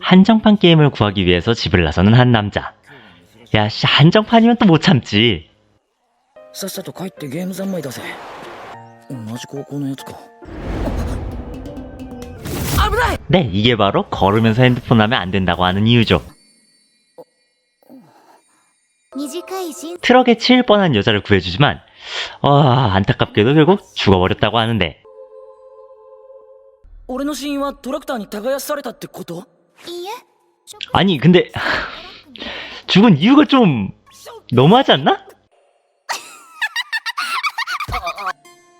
한정판 게임을 구하기 위해서 집을 나서는 한 남자. 야, 씨, 한정판이면 또 못 참지. さっさと帰ってゲーム三昧だぜ同じ高校のやつか危ない 네, 이게 바로 걸으면서 핸드폰 하면 안 된다고 하는 이유죠. 短い人 트럭에 치일 뻔한 여자를 구해주지만, 와, 안타깝게도 결국 죽어버렸다고 하는데, 俺の死因はトラクターに耕されたってこといいえ 아니, 근데, 죽은 이유가 좀, 너무하지 않나?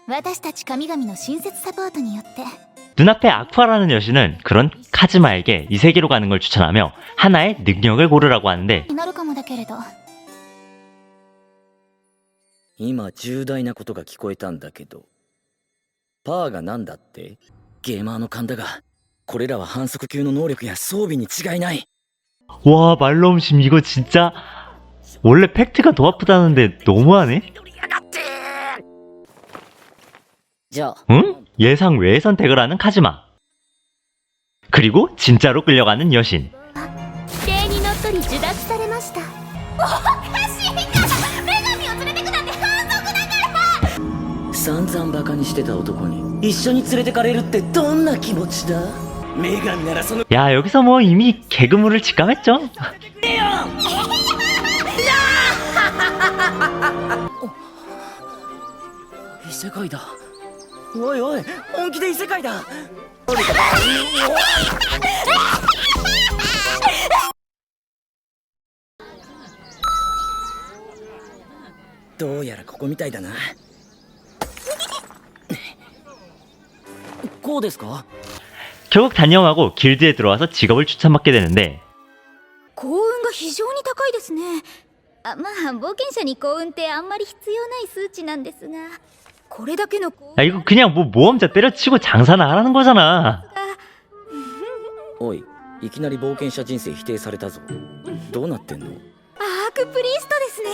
私たち神々の親切サポートによって 눈앞에 아쿠아라는 여신은 그런 카즈마에게 이 세계로 가는 걸 추천하며 하나의 능력을 고르라고 하는데 になるかもだけれど今重大なことが聞こえたんだけどパーが何だって ゲーマーの勘だがこれらは反則級の能力や装備に違いない 와 말로움심 이거 진짜 원래 팩트가 더 아프다는데 너무하네? じゃあ 응? 예상 외의 선택을 하는 카즈마 그리고 진짜로 끌려가는 여신 規定にのっとり受諾されましたおかしいか 散々バカにしてた男に一緒に連れてかれるってどんな気持ちだ女神ならその 야 여기서 뭐 이미 개그물을 직감했죠? 異世界だおいおい本気で異世界だどうやらここみたいだな こうですか 결국 단념하고 길드에 들어와서 직업을 추천받게 되는데 幸運が非常に高いですねあまあ冒険者に幸運ってあんまり必要ない数値なんですがこれだけの幸 야 이거 그냥 뭐 모험자 때려치고 장사나 하라는 거잖아 おいいきなり冒険者人生否定されたぞどうなってんのアークプリーストですね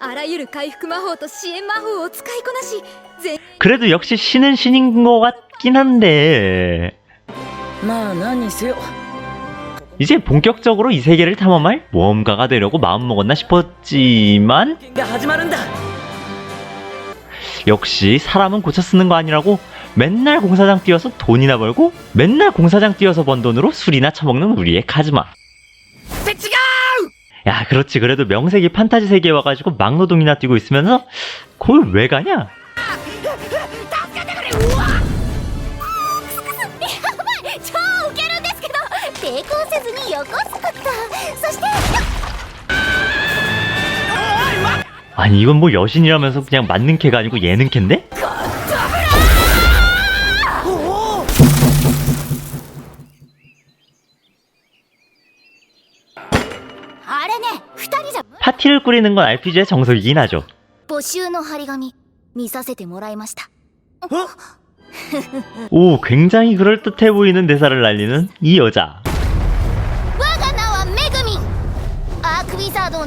あらゆる回復魔法と支援魔法を使いこなし全 그래도 역시 신은 신인 것 싶긴 한데. 이제 본격적으로 이 세계를 탐험할 모험가가 되려고 마음먹었나 싶었지만 역시 사람은 고쳐 쓰는 거 아니라고 맨날 공사장 뛰어서 돈이나 벌고 맨날 공사장 뛰어서 번 돈으로 술이나 처먹는 우리의 카즈마. 야 그렇지. 그래도 명색이 판타지 세계에 와가지고 막노동이나 뛰고 있으면서 그걸 왜 가냐? よこすことそして 아니 이건 뭐 여신이라면서 그냥 맞는 캐가 아니고 예능 캐인데? あれね二人じゃ 파티를 꾸리는 건 RPG의 정석이긴 하죠 募集の張り紙見させてもらいました 오 굉장히 그럴듯해 보이는 대사를 날리는 이 여자 クウィザードを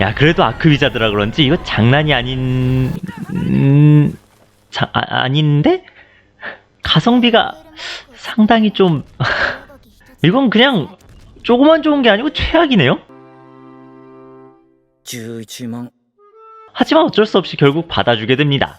야 그래도 아크 위자드라 그런지 이거 장난이 아닌 음... 자, 아, 아닌데? 가성비가 상당히 좀 이건 그냥 조그만 좋은 게 아니고 최악이네요? 11万 하지만 어쩔 수 없이 결국 받아주게 됩니다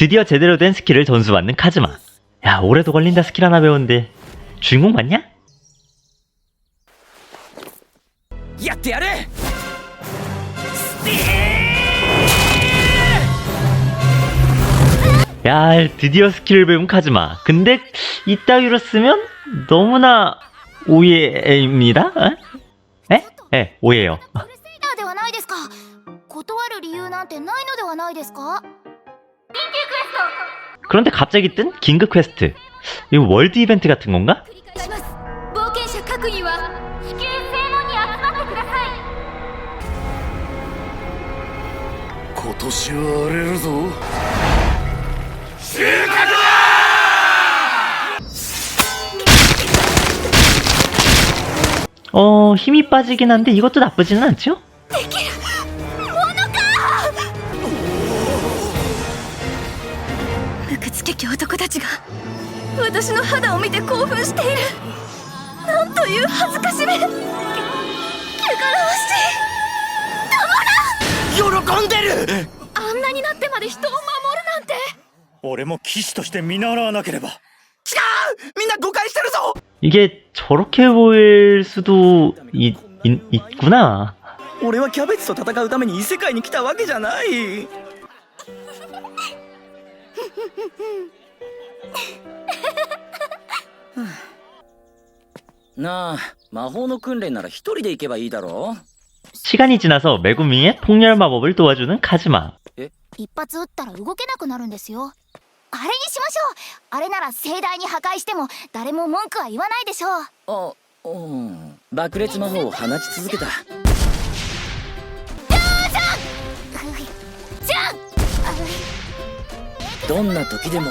드디어 제대로 된 스킬을 전수받는 카즈마. 야, 올해도 걸린다 스킬 하나 배웠는데. 주인공 맞냐? やってやる 야, 드디어 스킬을 배운 카즈마. 근데 이따위로 쓰면 너무나 오해입니다. 에? 에? 예, 오해요. クルセイダーではないですか断る理由なんてないのではないですか 그런데 갑자기 뜬 긴급 퀘스트. 이거 월드 이벤트 같은 건가? 어, 힘이 빠지긴 한데 이것도 나쁘지는 않죠? ちが私の肌を見て興奮しているなんという恥ずかしめけ汚らわしい喜んでるあんなになってまで人を守るなんて俺も騎士として見習わなければ違うみんな誤解してるぞ 이게 저렇게 보일 수도 있, 있, 있구나. 俺はキャベツと戦うために異世界に来たわけじゃない なあ魔法の訓練なら一人で行けばいいだろ 시간이 지나서 메구미의 폭렬 마법을 도와주는 카즈마. 一発撃ったら動けなくなるんですよあれにしましょうあれなら盛大に破壊しても誰も文句は言わないでしょうあうん爆裂魔法を放ち続けたじゃんどんな時でも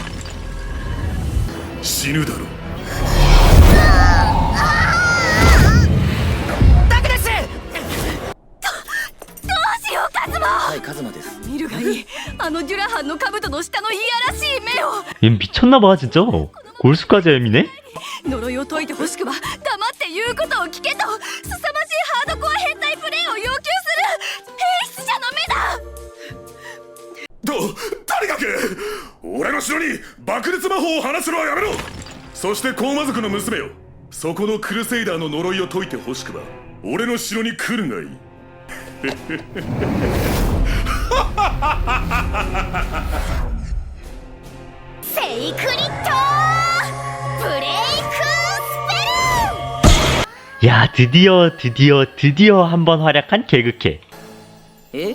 死ぬだろはいカズマです見るがいいあのデュラハンの兜の下のいやらしい目を 얘 미쳤나봐 진짜. 골수까지 얄미네? 呪いを解いてほしくば黙って言うことを聞けと凄まじいハードコア変態プレイを要求する兵士者の目だ ととにかく俺の城に爆裂魔法を放つのはやめろそしてコーマ族の娘よそこのクルセイダーの呪いを解いてほしくば俺の城に来るがいいセイクリットブレイクス 야 드디어 드디어 드디어 한 번 활약한 개그캐. え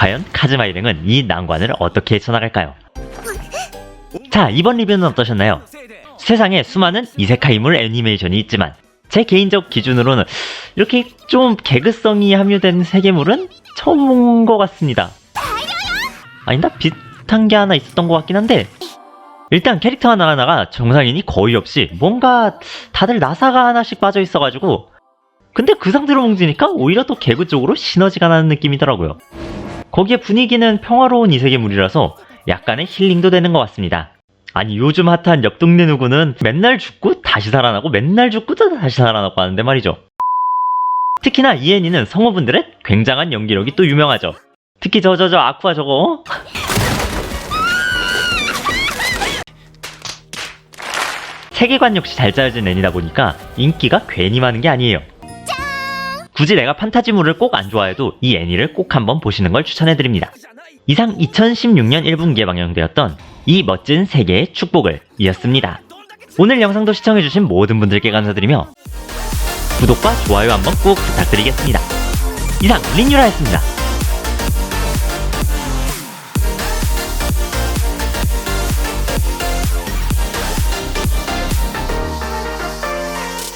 과연 카즈마 일행은 이 난관을 어떻게 헤쳐나갈까요? 자 이번 리뷰는 어떠셨나요? 세상에 수많은 이세카이물 애니메이션이 있지만 제 개인적 기준으로는 이렇게 좀 개그성이 함유된 세계물은 처음 본 것 같습니다. 아니다 비슷한 게 하나 있었던 것 같긴 한데 일단 캐릭터 하나하나가 정상인이 거의 없이 뭔가 다들 나사가 하나씩 빠져 있어가지고 근데 그 상태로 뭉치니까 오히려 더 개그 쪽으로 시너지가 나는 느낌이더라고요. 거기에 분위기는 평화로운 이세계물이라서 약간의 힐링도 되는 것 같습니다. 아니 요즘 핫한 옆 동네 누구는 맨날 죽고 다시 살아나고 맨날 죽고 또 다시 살아나고 하는데 말이죠. 특히나 이엔이는 성우분들의 굉장한 연기력이 또 유명하죠. 특히 저 저 저 아쿠아 저거 어? 세계관 역시 잘 짜여진 애니다 보니까 인기가 괜히 많은 게 아니에요. 굳이 내가 판타지물을 꼭 안 좋아해도 이 애니를 꼭 한번 보시는 걸 추천해드립니다. 이상 2016년 1분기에 방영되었던 이 멋진 세계의 축복을 이었습니다. 오늘 영상도 시청해주신 모든 분들께 감사드리며 구독과 좋아요 한번 꼭 부탁드리겠습니다. 이상 린유라였습니다.